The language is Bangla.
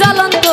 জ্বলন্ত